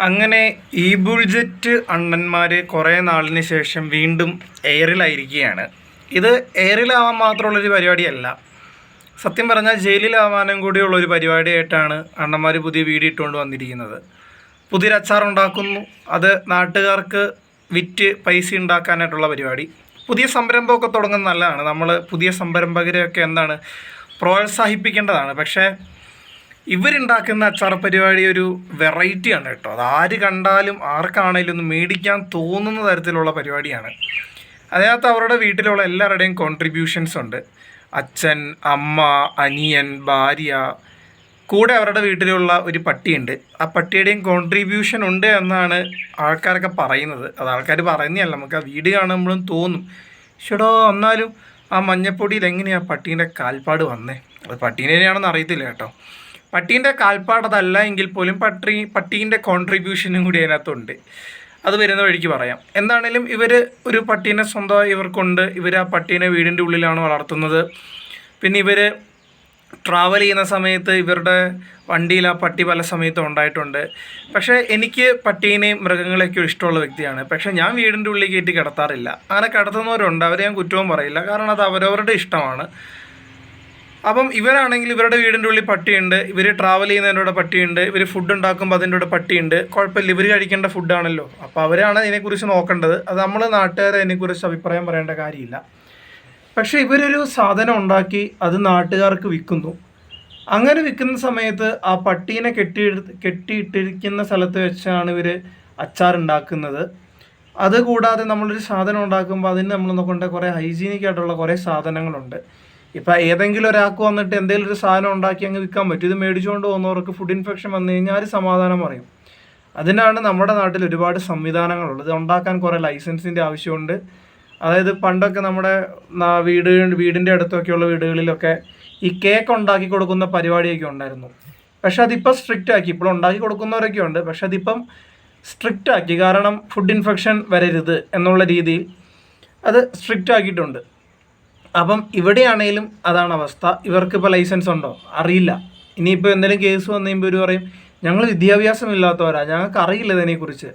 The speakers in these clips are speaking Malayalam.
അങ്ങനെ ഈ ബുൾജറ്റ് അണ്ണന്മാർ കുറേ നാളിന് ശേഷം വീണ്ടും എയറിലായിരിക്കുകയാണ്. ഇത് എയറിലാവാൻ മാത്രമുള്ളൊരു പരിപാടിയല്ല. സത്യം പറഞ്ഞാൽ ജയിലിലാവാനും കൂടിയുള്ള ഒരു പരിപാടിയായിട്ടാണ് അണ്ണന്മാർ പുതിയ വീഡിയോ ഇട്ടുകൊണ്ട് വന്നിരിക്കുന്നത്. പുതിയൊരു അച്ചാർ ഉണ്ടാക്കുന്നു അത് നാട്ടുകാർക്ക് വിറ്റ് പൈസ ഉണ്ടാക്കാനായിട്ടുള്ള പരിപാടി. പുതിയ സംരംഭമൊക്കെ തുടങ്ങുന്നത് നല്ലതാണ്. നമ്മൾ പുതിയ സംരംഭകരെയൊക്കെ എന്താണ് പ്രോത്സാഹിപ്പിക്കേണ്ടതാണ്. പക്ഷേ ഇവരുണ്ടാക്കുന്ന അച്ചാർ പരിപാടി ഒരു വെറൈറ്റിയാണ് കേട്ടോ. അത് ആര് കണ്ടാലും ആർക്കാണേലും ഒന്ന് മേടിക്കാൻ തോന്നുന്ന തരത്തിലുള്ള പരിപാടിയാണ്. അതിനകത്ത് അവരുടെ വീട്ടിലുള്ള എല്ലാവരുടെയും കോൺട്രിബ്യൂഷൻസ് ഉണ്ട്. അച്ഛൻ അമ്മ അനിയൻ ഭാര്യ കൂടെ അവരുടെ വീട്ടിലുള്ള ഒരു പട്ടിയുണ്ട്. ആ പട്ടിയുടെയും കോൺട്രിബ്യൂഷൻ ഉണ്ട് എന്നാണ് ആൾക്കാരൊക്കെ പറയുന്നത്. അത് ആൾക്കാർ പറയുന്നതല്ല നമുക്ക് ആ വീട് കാണുമ്പോഴും തോന്നും. ഷെടോ എന്നാലും ആ മഞ്ഞപ്പൊടിയിൽ എങ്ങനെയാണ് പട്ടീന്റെ കാൽപ്പാട് വന്നേ? അത് പട്ടീനെ അറിയത്തില്ല കേട്ടോ. പട്ടീന്റെ കാൽപ്പാടതല്ല എങ്കിൽ പോലും പട്ടി പട്ടീന്റെ കോൺട്രിബ്യൂഷനും കൂടി അതിനകത്തുണ്ട്. അത് വരുന്ന വഴിക്ക് പറയാം. എന്താണേലും ഇവർ ഒരു പട്ടീനെ സ്വന്തമായി ഇവർക്കുണ്ട്. ഇവർ ആ പട്ടീനെ വീടിന്റെ ഉള്ളിലാണ് വളർത്തുന്നത്. പിന്നെ ഇവർ ട്രാവൽ ചെയ്യുന്ന സമയത്ത് ഇവരുടെ വണ്ടിയിൽ ആ പട്ടി പല സമയത്തും ഉണ്ടായിട്ടുണ്ട്. പക്ഷേ എനിക്ക് പട്ടീനെയും മൃഗങ്ങളെയൊക്കെ ഇഷ്ടമുള്ള വ്യക്തിയാണ്. പക്ഷേ ഞാൻ വീടിന്റെ ഉള്ളിൽ കയറ്റി കിടത്താറില്ല. അങ്ങനെ കിടത്തുന്നവരുണ്ട്. അവരെ ഞാൻ കുറ്റവും പറയില്ല. കാരണം അത് അവരവരുടെ ഇഷ്ടമാണ്. അപ്പം ഇവരാണെങ്കിൽ ഇവരുടെ വീടിന്റെ ഉള്ളിൽ പട്ടിയുണ്ട് ഇവർ ട്രാവൽ ചെയ്യുന്നതിന്റെ കൂടെ പട്ടിയുണ്ട് ഇവർ ഫുഡ് ഉണ്ടാക്കുമ്പോൾ അതിന്റെ കൂടെ പട്ടിയുണ്ട്. കുഴപ്പമില്ല ഇവർ കഴിക്കേണ്ട ഫുഡാണല്ലോ അപ്പോൾ അവരാണ് ഇതിനെക്കുറിച്ച് നോക്കേണ്ടത്. അത് നമ്മൾ നാട്ടുകാരെ അതിനെക്കുറിച്ച് അഭിപ്രായം പറയേണ്ട കാര്യമില്ല. പക്ഷേ ഇവരൊരു സാധനം ഉണ്ടാക്കി അത് നാട്ടുകാർക്ക് വിൽക്കുന്നു. അങ്ങനെ വിൽക്കുന്ന സമയത്ത് ആ പട്ടീനെ കെട്ടി കെട്ടിയിട്ടിരിക്കുന്ന സ്ഥലത്ത് വെച്ചാണ് ഇവർ അച്ചാർ ഉണ്ടാക്കുന്നത്. അതുകൂടാതെ നമ്മളൊരു സാധനം ഉണ്ടാക്കുമ്പോൾ അതിന് നമ്മൾ നോക്കേണ്ട കുറേ ഹൈജീനിക് ആയിട്ടുള്ള കുറേ സാധനങ്ങളുണ്ട്. ഇപ്പം ഏതെങ്കിലും ഒരാൾക്ക് വന്നിട്ട് എന്തെങ്കിലും ഒരു സാധനം ഉണ്ടാക്കി അങ്ങ് വിൽക്കാൻ പറ്റും. ഇത് മേടിച്ചുകൊണ്ട് പോകുന്നവർക്ക് ഫുഡ് ഇൻഫെക്ഷൻ വന്നു കഴിഞ്ഞാൽ ആര് സമാധാനം പറയും. അതിനാണ് നമ്മുടെ നാട്ടിൽ ഒരുപാട് സംവിധാനങ്ങളുള്ളത്. ഉണ്ടാക്കാൻ കുറേ ലൈസൻസിന്റെ ആവശ്യമുണ്ട്. അതായത് പണ്ടൊക്കെ നമ്മുടെ വീട് വീടിന്റെ അടുത്തൊക്കെയുള്ള വീടുകളിലൊക്കെ ഈ കേക്ക് ഉണ്ടാക്കി കൊടുക്കുന്ന പരിപാടിയൊക്കെ ഉണ്ടായിരുന്നു. പക്ഷെ അതിപ്പോൾ സ്ട്രിക്റ്റ് ആക്കി. ഇപ്പോൾ ഉണ്ടാക്കി കൊടുക്കുന്നവരൊക്കെ ഉണ്ട്. പക്ഷെ അതിപ്പം സ്ട്രിക്റ്റ് ആക്കി. കാരണം ഫുഡ് ഇൻഫെക്ഷൻ വരരുത് എന്നുള്ള രീതിയിൽ അത് സ്ട്രിക്റ്റ് ആക്കിയിട്ടുണ്ട്. അപ്പം ഇവിടെയാണേലും അതാണ് അവസ്ഥ. ഇവർക്കിപ്പോൾ ലൈസൻസ് ഉണ്ടോ? അറിയില്ല. ഇനിയിപ്പോൾ എന്തെങ്കിലും കേസ് വന്നു കഴിയുമ്പോൾ ഇവർ പറയും ഞങ്ങൾ വിദ്യാഭ്യാസമില്ലാത്തവരാ ഞങ്ങൾക്ക് അറിയില്ല ഇതിനെക്കുറിച്ച്.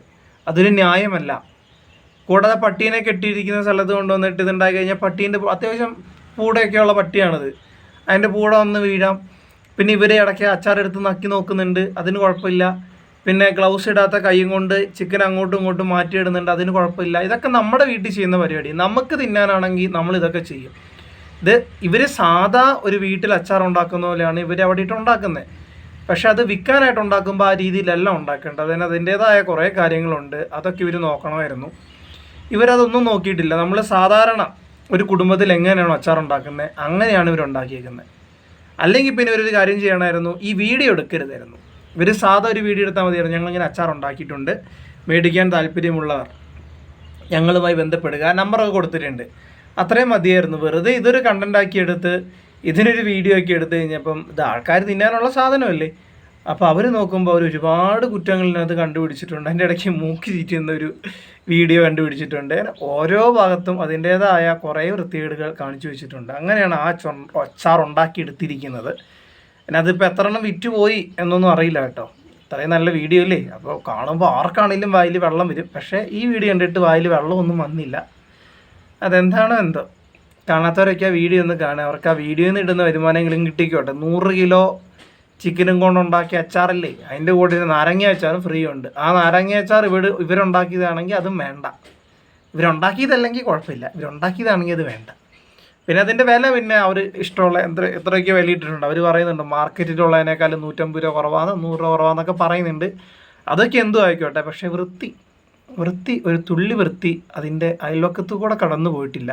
അതൊരു ന്യായമല്ല. കൂടാതെ പട്ടീനെ കെട്ടിയിരിക്കുന്ന സ്ഥലത്ത് കൊണ്ടുവന്നിട്ട് ഇതുണ്ടായി കഴിഞ്ഞാൽ പട്ടീന്റെ അത്യാവശ്യം പൂടയൊക്കെയുള്ള പട്ടിയാണിത്. അതിന്റെ പൂട വന്ന് വീഴാം. പിന്നെ ഇവരെ ഇടയ്ക്ക് അച്ചാറെടുത്ത് നക്കി നോക്കുന്നുണ്ട്. അതിന് കുഴപ്പമില്ല. പിന്നെ ഗ്ലൗസ് ഇടാത്ത കൈയും കൊണ്ട് ചിക്കൻ അങ്ങോട്ടും ഇങ്ങോട്ടും മാറ്റിയിടുന്നുണ്ട്. അതിന് കുഴപ്പമില്ല. ഇതൊക്കെ നമ്മുടെ വീട്ടിൽ ചെയ്യുന്ന പരിപാടി. നമുക്ക് തിന്നാനാണെങ്കിൽ നമ്മൾ ഇതൊക്കെ ചെയ്യും. ഇത് ഇവർ സാധാ ഒരു വീട്ടിൽ അച്ചാർ ഉണ്ടാക്കുന്ന പോലെയാണ് ഇവർ അവിടെ ഇട്ട് ഉണ്ടാക്കുന്നത്. പക്ഷെ അത് വിൽക്കാനായിട്ട് ഉണ്ടാക്കുമ്പോൾ ആ രീതിയിലല്ല ഉണ്ടാക്കേണ്ടത്. അതിന് അതിന്റേതായ കുറേ കാര്യങ്ങളുണ്ട്. അതൊക്കെ ഇവർ നോക്കണമായിരുന്നു. ഇവരതൊന്നും നോക്കിയിട്ടില്ല. നമ്മൾ സാധാരണ ഒരു കുടുംബത്തിൽ എങ്ങനെയാണോ അച്ചാർ ഉണ്ടാക്കുന്നത് അങ്ങനെയാണ് ഇവർ ഉണ്ടാക്കിയേക്കുന്നത്. അല്ലെങ്കിൽ പിന്നെ ഇവരൊരു കാര്യം ചെയ്യണമായിരുന്നു. ഈ വീഡിയോ എടുക്കരുതായിരുന്നു. ഇവർ സാധാ ഒരു വീഡിയോ എടുത്താൽ മതിയായിരുന്നു. ഞങ്ങളിങ്ങനെ അച്ചാർ ഉണ്ടാക്കിയിട്ടുണ്ട്. മേടിക്കാൻ താല്പര്യമുള്ളവർ ഞങ്ങളുമായി ബന്ധപ്പെടുക. നമ്പറൊക്കെ കൊടുത്തിട്ടുണ്ട്. അത്രയും മതിയായിരുന്നു. വെറുതെ ഇതൊരു കണ്ടന്റ് ആക്കി എടുത്ത് ഇതിനൊരു വീഡിയോ ആക്കി എടുത്തു കഴിഞ്ഞപ്പം ഇത് ആൾക്കാർ തിന്നാനുള്ള സാധനമല്ലേ? അപ്പോൾ അവർ നോക്കുമ്പോൾ അവർ ഒരുപാട് കുറ്റങ്ങളിനകത്ത് കണ്ടുപിടിച്ചിട്ടുണ്ട്. അതിന്റെ ഇടയ്ക്ക് മൂക്കി ചീറ്റുന്ന ഒരു വീഡിയോ കണ്ടുപിടിച്ചിട്ടുണ്ട്. ഓരോ ഭാഗത്തും അതിന്റേതായ കുറേ വൃത്തികേടുകൾ കാണിച്ചു വെച്ചിട്ടുണ്ട്. അങ്ങനെയാണ് ആ ചൊ അച്ചാർ ഉണ്ടാക്കിയെടുത്തിരിക്കുന്നത്. പിന്നെ അതിപ്പോൾ എത്ര എണ്ണം വിറ്റുപോയി എന്നൊന്നും അറിയില്ല കേട്ടോ. ഇത്രയും നല്ല വീഡിയോ അല്ലേ അപ്പോൾ കാണുമ്പോൾ ആർക്കാണെങ്കിലും വായിൽ വെള്ളം വരും. പക്ഷേ ഈ വീഡിയോ കണ്ടിട്ട് വായിൽ വെള്ളമൊന്നും വന്നില്ല. അതെന്താണോ എന്തോ. കാണാത്തവരൊക്കെ ആ വീഡിയോ ഒന്ന് കാണുക. അവർക്ക് ആ വീഡിയോയിൽ നിന്ന് ഇടുന്ന വരുമാനമെങ്കിലും കിട്ടിക്കോട്ടെ. നൂറ് കിലോ ചിക്കനും കൊണ്ടുണ്ടാക്കിയ അച്ചാറല്ലേ? അതിന്റെ കൂടെ നാരങ്ങ അച്ചാറും ഫ്രീ ഉണ്ട്. ആ നാരങ്ങ അച്ചാർ ഇവിടെ ഇവരുണ്ടാക്കിയതാണെങ്കിൽ അതും വേണ്ട. ഇവരുണ്ടാക്കിയതല്ലെങ്കിൽ കുഴപ്പമില്ല. ഇവരുണ്ടാക്കിയതാണെങ്കിൽ അത് വേണ്ട. പിന്നെ അതിന്റെ വില പിന്നെ അവർ ഇഷ്ടമുള്ള എത്ര എത്രയൊക്കെ വില ഇട്ടിട്ടുണ്ട് അവർ പറയുന്നുണ്ട് മാർക്കറ്റിലുള്ളതിനേക്കാളും നൂറ്റമ്പത് രൂപ കുറവാണ് നൂറ് രൂപ കുറവാന്നൊക്കെ പറയുന്നുണ്ട്. അതൊക്കെ എന്തോ ആയിക്കോട്ടെ പക്ഷേ വൃത്തി വൃത്തി ഒരു തുള്ളി വൃത്തി അതിന്റെ അയൽവക്കത്തു കൂടെ കടന്നു പോയിട്ടില്ല.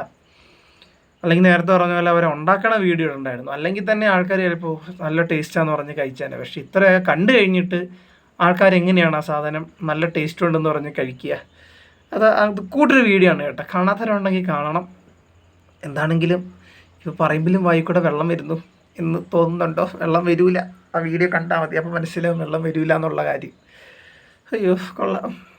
അല്ലെങ്കിൽ നേരത്തെ പറഞ്ഞ പോലെ അവരെ ഉണ്ടാക്കണ വീഡിയോ ഉണ്ടായിരുന്നു. അല്ലെങ്കിൽ തന്നെ ആൾക്കാർ ചിലപ്പോൾ നല്ല ടേസ്റ്റാന്ന് പറഞ്ഞ് കഴിച്ചാൽ പക്ഷെ ഇത്ര കണ്ടു കഴിഞ്ഞിട്ട് ആൾക്കാർ എങ്ങനെയാണ് ആ സാധനം നല്ല ടേസ്റ്റ് ഉണ്ടെന്ന് പറഞ്ഞ് കഴിക്കുക? അത് അത് കൂട്ടൊരു വീഡിയോ ആണ് കേട്ടോ. കാണാത്തവരുണ്ടെങ്കിൽ കാണണം. എന്താണെങ്കിലും ഇപ്പോൾ പറയുമ്പോഴും വായിക്കൂടെ വെള്ളം വരുന്നു എന്ന് തോന്നുന്നുണ്ടോ? വെള്ളം വരൂല. ആ വീഡിയോ കണ്ടാൽ മതി. അപ്പോൾ മനസ്സിലാവും വെള്ളം വരൂല എന്നുള്ള കാര്യം. അയ്യോ കൊള്ളാം.